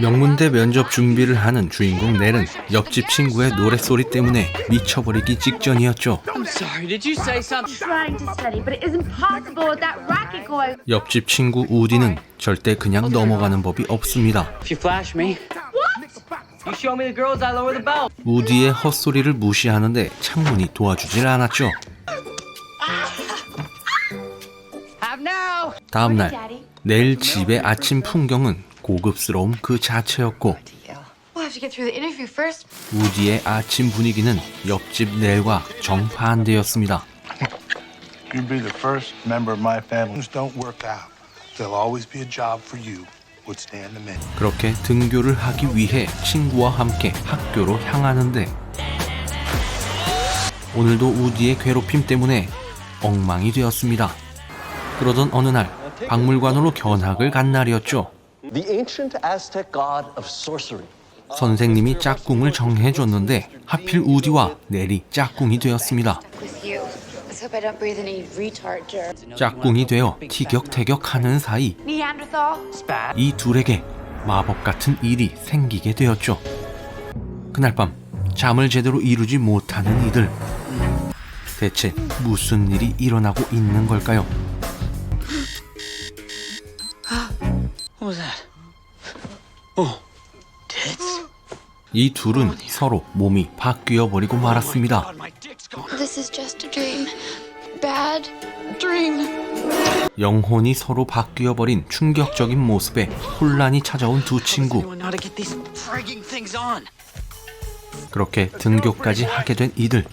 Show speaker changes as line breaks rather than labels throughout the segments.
명문대 면접 준비를 하는 주인공 넬은 옆집 친구의 노랫소리 때문에 미쳐버리기 직전이었죠. 옆집 친구 우디는 절대 그냥 넘어가는 법이 없습니다. 우디의 헛소리를 무시하는데 창문이 도와주질 않았죠. 다음날. 내일 집의 아침 풍경은 고급스러움 그 자체였고
We'll have to get through the interview first.
우디의 아침 분위기는 옆집 넬과 정반대였습니다.
You'll be the first member of my family who don't work out. There'll always be a job for you. Would stand the minute.
그렇게 등교를 하기 위해 친구와 함께 학교로 향하는데 오늘도 우디의 괴롭힘 때문에 엉망이 되었습니다. 그러던 어느 날 박물관으로 견학을 간 날이었죠. 선생님이 짝꿍을 정해줬는데 하필 우디와 넬이 짝꿍이 되었습니다. 짝꿍이 되어 티격태격하는 사이. 이 둘에게 마법 같은 일이 생기게 되었죠. 그날 밤 잠을 제대로 이루지 못하는 이들. 대체 무슨 일이 일어나고 있는 걸까요? 이 둘은 서로 몸이 바뀌어 버리고 말았습니다.
God, my dick's gone.
This is just a dream. Bad dream.
영혼이 서로 바뀌어 버린 충격적인 모습에 혼란이 찾아온 두 친구. 그렇게 등교까지 하게 된 이들.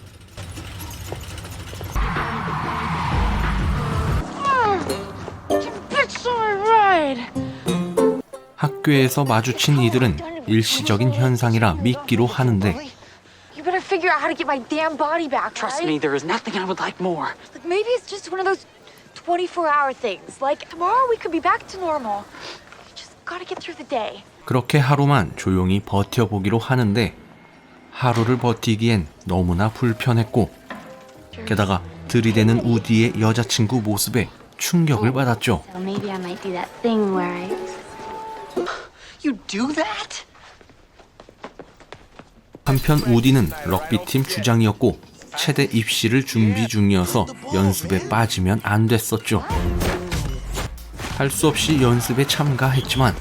학교에서 마주친 이들은 일시적인 현상이라 믿기로 하는데
You better figure out how to get my damn body back,
Trust
right?
me, there is nothing I would like more.
Like maybe it's just one of those 24-hour things. Like tomorrow we could be back to normal. You just gotta get through the day.
그렇게 하루만 조용히 버텨보기로 하는데 하루를 버티기엔 너무나 불편했고 게다가 들이대는 우디의 여자친구 모습에 충격을 받았죠.
So maybe I might do that thing where I.
Do that?
한편 우디는 럭비팀 주장이었고 체대 입시를 준비 중이어서 연습에 빠지면 안 됐었죠. 할 수 없이 연습에 참가했지만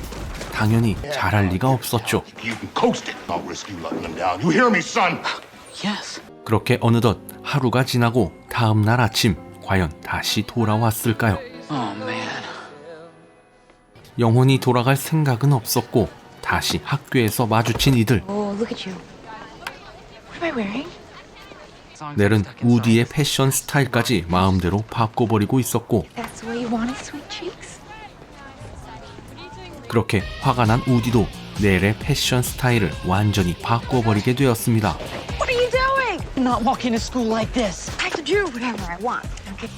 당연히 잘할 리가 없었죠.
You can coast it. I'll risk you letting them down. You hear me, son?
Yes.
그렇게 어느덧 하루가 지나고 다음 날 아침 과연 다시 돌아왔을까요?
Oh man.
영혼이 돌아갈 생각은 없었고 다시 학교에서 마주친 이들
Oh?
넬은 우디의 패션 스타일까지 마음대로 바꿔버리고 있었고. 그렇게 화가 난 우디도 넬의 패션 스타일을 완전히 바꿔버리게 되었습니다.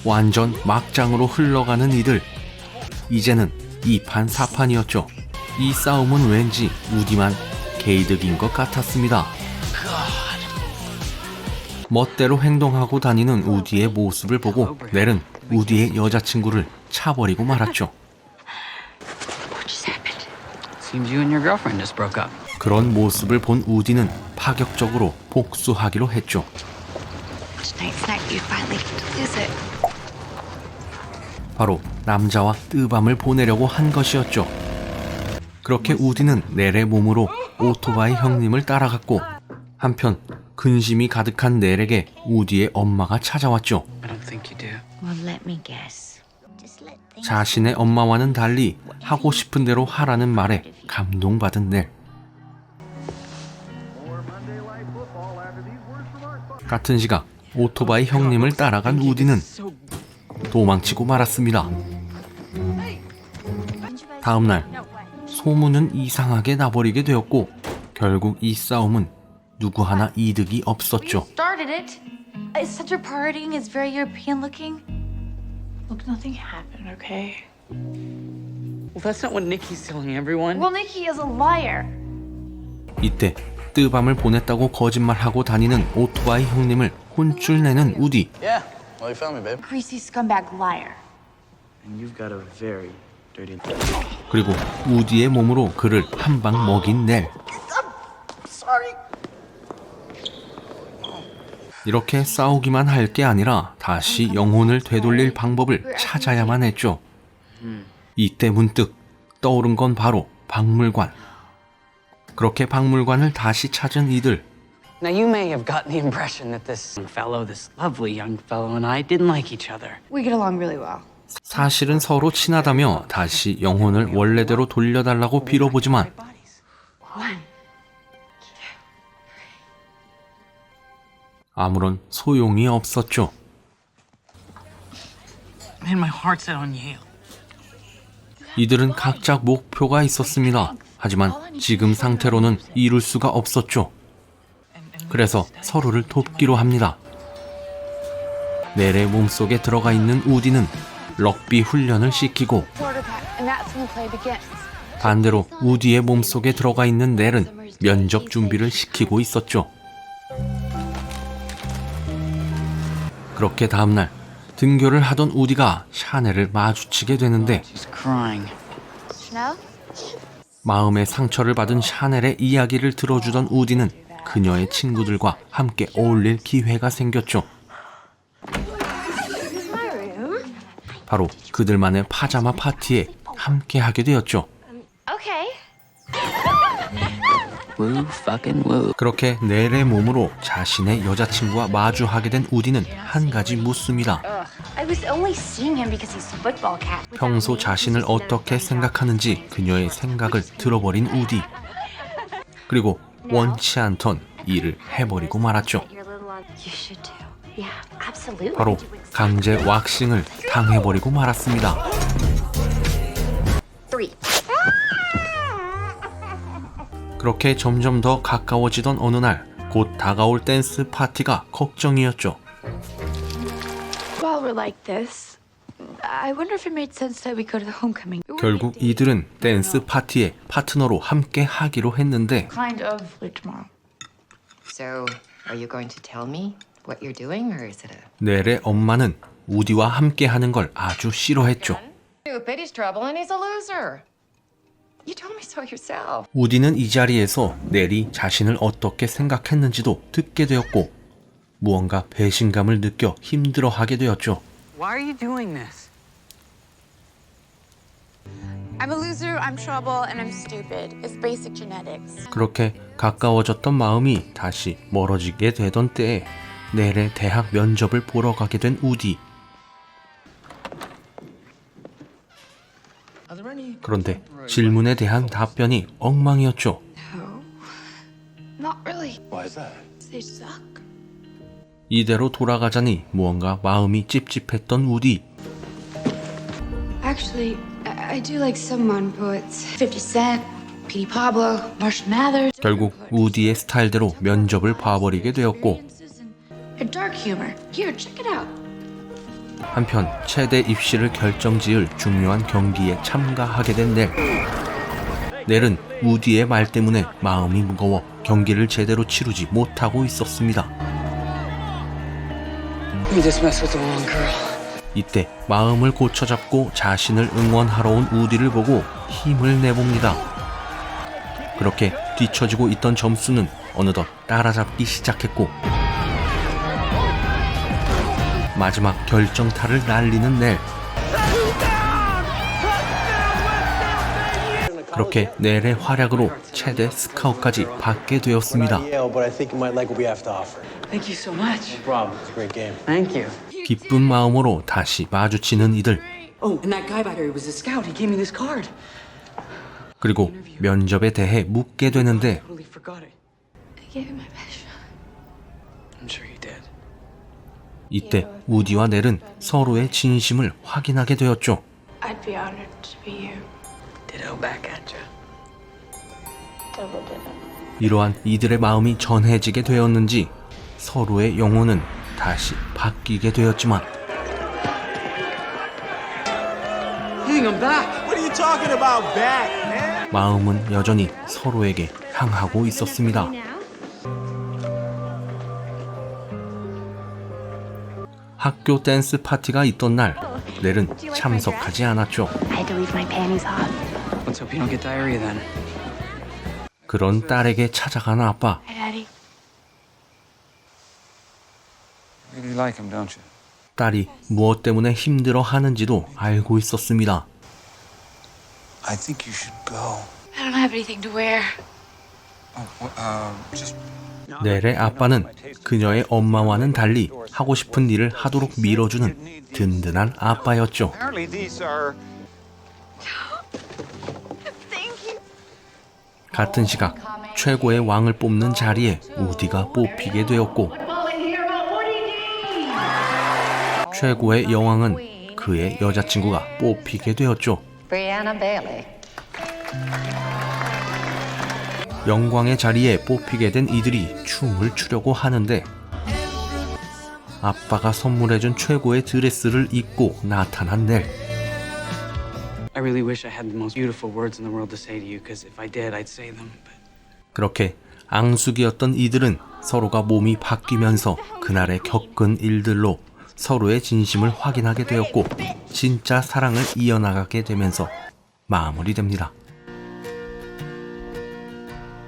완전 막장으로 흘러가는 이들 이제는 2판 4판이었죠. 이 싸움은 왠지 우디만 개이득인 것 같았습니다. 멋대로 행동하고 다니는 우디의 모습을 보고 넬은 우디의 여자친구를 차버리고 말았죠. 그런 모습을 본 우디는 파격적으로 복수하기로 했죠. 바로 남자와 뜨밤을 보내려고 한 것이었죠. 그렇게 우디는 넬의 몸으로 오토바이 형님을 따라갔고 한편 근심이 가득한 넬에게 우디의 엄마가 찾아왔죠. 자신의 엄마와는 달리 하고 싶은 대로 하라는 말에 감동받은 넬. 같은 시각 오토바이 형님을 따라간 우디는 도망치고 말았습니다. 다음 날 소문은 이상하게 나버리게 되었고 결국 이 싸움은 누구 하나 이득이 없었죠.
Started it. Uh, Such a partying is very European looking. Look, nothing happened, okay?
well, that's not what Nikki's telling everyone.
Well, Nikki is a liar.
이때 뜨밤을 보냈다고 거짓말하고 다니는 오토바이 형님을 혼쭐 내는 우디.
Yeah. Well, you found me, babe.
Greasy scumbag liar.
And you've got a very,
그리고 우디의 몸으로 그를 한 방 먹인 넬. 이렇게 싸우기만 할 게 아니라 다시 영혼을 되돌릴 방법을 찾아야만 했죠. 이때 문득 떠오른 건 바로 박물관. 그렇게 박물관을 다시 찾은 이들.
Now, you may have gotten the impression that this young fellow, this lovely young fellow, and I didn't like each other.
We get along really well.
사실은 서로 친하다며 다시 영혼을 원래대로 돌려달라고 빌어보지만 아무런 소용이 없었죠. 이들은 각자 목표가 있었습니다. 하지만 지금 상태로는 이룰 수가 없었죠. 그래서 서로를 돕기로 합니다. 넬의 몸속에 들어가 있는 우디는 럭비 훈련을 시키고. 반대로 우디의 몸속에 들어가 있는 넬은 면접 준비를 시키고 있었죠. 그렇게 다음날 등교를 하던 우디가 샤넬을 마주치게 되는데? 마음의 상처를 받은 샤넬의 이야기를 들어주던 우디는 그녀의 친구들과 함께 어울릴 기회가 생겼죠. 바로 그들만의 파자마 파티에 함께 하게 되었죠.
Okay.
Woo fucking woo.
그렇게 넬의 몸으로 자신의 여자친구와 마주하게 된 우디는 한 가지 묻습니다.
I was only seeing him because he's football cat.
평소 자신을 어떻게 생각하는지 그녀의 생각을 들어버린 우디. 그리고 원치 않던 일을 해버리고 말았죠. 바로 강제 왁싱을 당해버리고 말았습니다.
Three.
그렇게 점점 더 가까워지던 어느 날, 곧 다가올 댄스 파티가 걱정이었죠.
While we're like this, I wonder if it made sense that we go to the homecoming.
결국 이들은 댄스 파티에 파트너로 함께 하기로 했는데
what you're doing, or is it a
넬의 엄마는 우디와 함께 하는 걸 아주 싫어했죠.
stupid? He's trouble and he's a loser. You told me so yourself.
우디는 이 자리에서 넬이 자신을 어떻게 생각했는지도 듣게 되었고 무언가 배신감을 느껴 힘들어하게 되었죠.
Why are you doing this?
I'm a loser, I'm trouble, and I'm stupid. It's basic genetics.
그렇게 가까워졌던 마음이 다시 멀어지게 되던 때에 넬의 대학 면접을 보러 가게 된 우디. 그런데 질문에 대한 답변이 엉망이었죠.
Not really.
Why is that?
They suck.
이대로 돌아가자니 무언가 마음이 찝찝했던 우디.
Actually, I, I do like some modern poets 50 Cent, Petey Pablo, Marshall Mathers.
결국 우디의 스타일대로 면접을 봐버리게 되었고
A dark humor. Here, check it out.
한편 최대 입시를 결정지을 중요한 경기에 참가하게 된 넬. 넬은 우디의 말 때문에 마음이 무거워 경기를 제대로 치르지 못하고 있었습니다.
You just messed with the wrong girl.
이때 마음을 고쳐잡고 자신을 응원하러 온 우디를 보고 힘을 내봅니다. 그렇게 뒤처지고 있던 점수는 어느덧 따라잡기 시작했고 마지막 결정타를 날리는 넬. 그렇게 넬의 활약으로 최대 스카웃까지 받게 되었습니다.
Yale, but I think you might like what we have to offer.
Thank you so much.
No problem. It's a great game.
Thank you.
기쁜 마음으로 다시 마주치는 이들.
Oh, and that guy back there, he was a scout. He gave me this card.
그리고 면접에 대해 묻게 되는데.
I gave it my best shot.
I'm sure you did.
이때 우디와 넬은 서로의 진심을 확인하게 되었죠.
I'd be honored to be you.
Ditto back at you.
Double ditto.
이러한 이들의 마음이 전해지게 되었는지 서로의 영혼은 다시 바뀌게 되었지만? 마음은 여전히 서로에게 향하고 있었습니다. 학교 댄스 파티가 있던 날 넬은 참석하지 않았죠.
I had to leave my panties off.
Let's hope you don't get diarrhea then.
그런 딸에게 찾아가는 아빠.
Hi, Daddy.
Really like him, don't you?
딸이 무엇 때문에 힘들어 하는지도 알고 있었습니다.
I think you should go.
I don't have anything to wear.
Oh, well, uh, just
넬의 아빠는 그녀의 엄마와는 달리 하고 싶은 일을 하도록 밀어주는 든든한 아빠였죠. 같은 시각 최고의 왕을 뽑는 자리에 우디가 뽑히게 되었고 최고의 여왕은 그의 여자친구가 뽑히게 되었죠. 영광의 자리에 뽑히게 된 이들이 춤을 추려고 하는데 아빠가 선물해준 최고의 드레스를 입고 나타난 넬.
I really wish I had the most beautiful words in the world to say to you, because if I did, I'd say them. But
그렇게 앙숙이었던 이들은 서로가 몸이 바뀌면서 그날에 겪은 일들로 서로의 진심을 확인하게 되었고 진짜 사랑을 이어나가게 되면서 마무리됩니다.